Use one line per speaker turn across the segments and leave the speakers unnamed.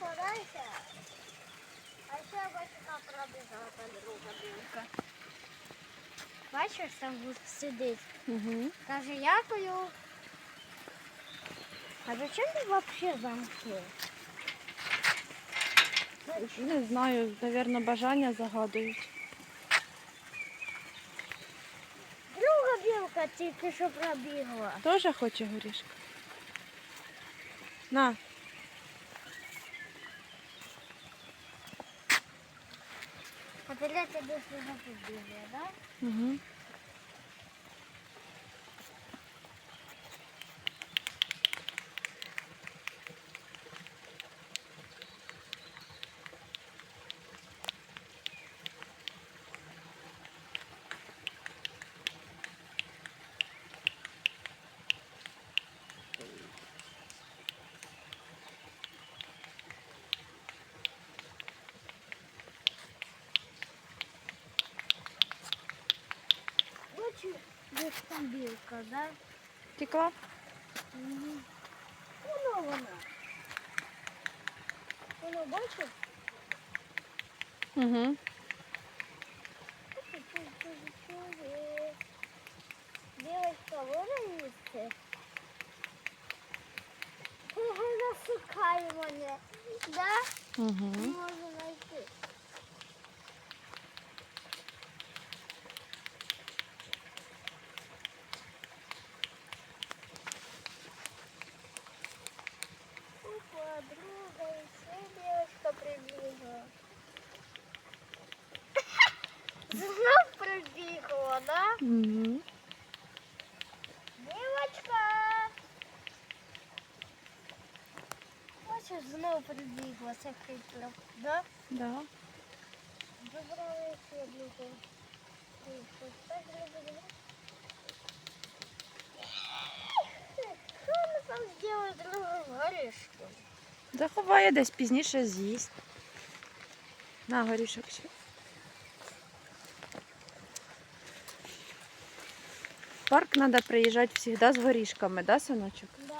Дальше. А ще бачка пробігала та друга білка. Бачиш, там сидить.
Угу.
Каже, якою. А зачем ти взагалі замки?
Не знаю, мабуть, бажання загадують.
Друга білка тільки що пробігла.
Теж хоче горішка. На.
А тебе сюди побігла, так?
Угу.
там білка, так?
Тікла?
Угу. Воно вона. Воно бачиш?
Угу.
Девочка, вона їсти? Вона шукає мене. Да?
Угу.
Прибігла, да?
Угу.
Девочка! Бачиш, знову це хитро, да?
Да.
Забрала ще одну. Так. Що вона там зробила другу горішку?
Заховає десь пізніше з'їсть. На горішок ще. Парк треба приїжджати завжди з горішками, да, синочок?
Да.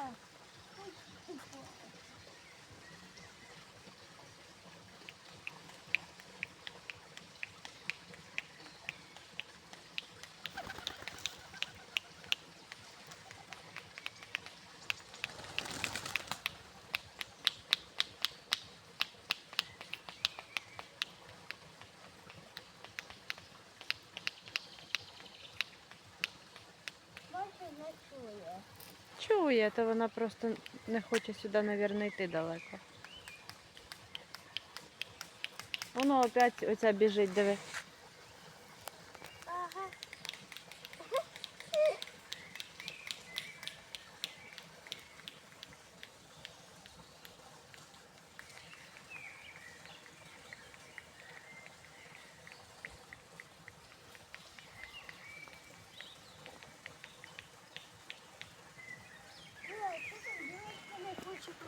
Бачиш, не чує.
Чує, то вона просто не хоче сюди, мабуть, йти далеко. Воно опять оця біжить, диви.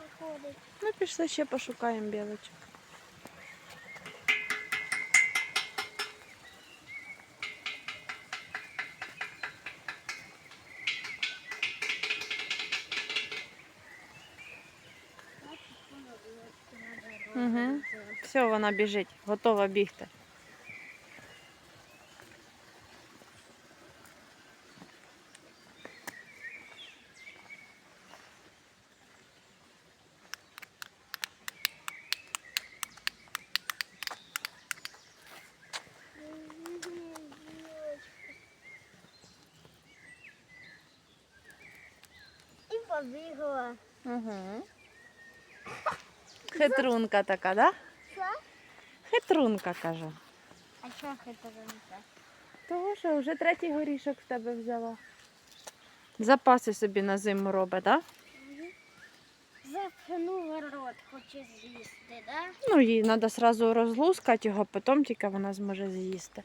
не хоче приходити?
Ну, пішли ще пошукаємо білочок.
Бачиш, вона дівчинка на
Угу.
дорозі.
Все, вона біжить, готова бігти.
Побігла.
Угу. Хитрунка така, да?
Що?
Хитрунка, кажу.
А що хитренька?
Того, що вже третій горішок в тебе взяла. Запаси собі на зиму робить, да?
Запхнула рот, хоче з'їсти, да?
Ну, їй треба одразу розлускати його, потім тільки вона зможе з'їсти.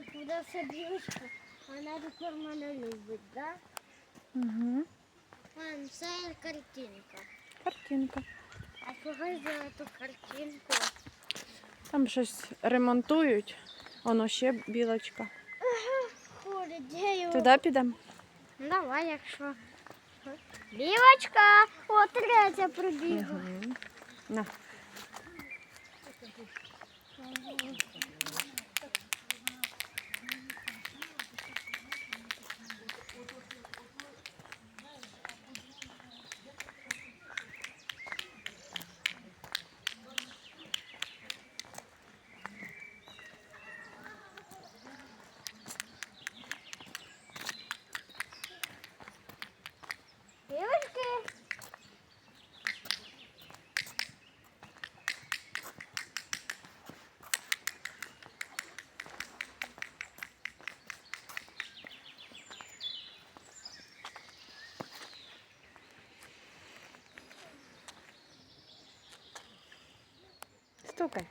Ну, куди все білочка? Вона тепер мене любить, да?
Угу.
Мам, це картинка.
Картинка.
А чого за ту картинку?
Там щось ремонтують. Воно ще білочка.
Ходить, де його?
Туди підемо?
Давай, якщо. Білочка, о, третя прибігла.
Угу. На. Стукай.